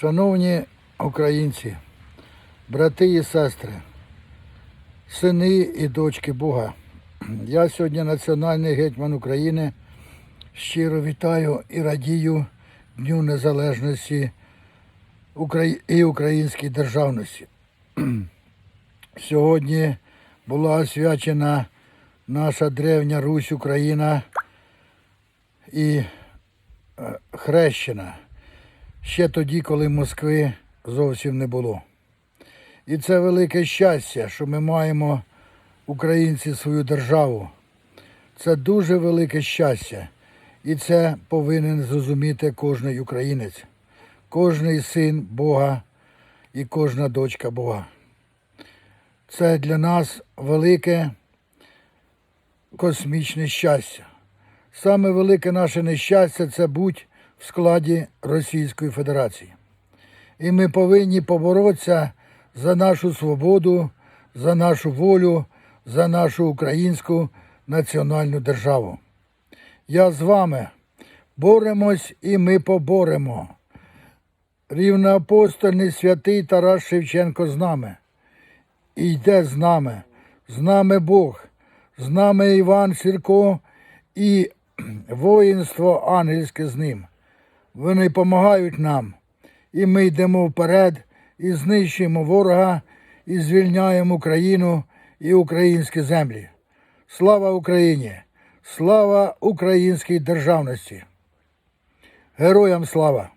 Шановні українці, брати і сестри, сини і дочки Бога, я сьогодні національний гетьман України. Щиро вітаю і радію Дню Незалежності і українській державності. Сьогодні була освячена наша древня Русь Україна і е, хрещена ще тоді, коли Москви зовсім не було. І це велике щастя, що ми маємо українці свою державу. Це дуже велике щастя. І це повинен зрозуміти кожний українець, кожний син Бога і кожна дочка Бога. Це для нас велике космічне щастя. Саме велике наше нещастя це бути в складі Російської Федерації. І ми повинні поборотися за нашу свободу, за нашу волю, за нашу українську національну державу. Я з вами. Боремось і ми поборемо. Рівноапостольний святий Тарас Шевченко з нами. І йде з нами. З нами Бог, з нами Іван Сірко і воїнство ангельське з ним. Вони допомагають нам. І ми йдемо вперед і знищуємо ворога, і звільняємо Україну і українські землі. Слава Україні! Слава українській державності! Героям слава!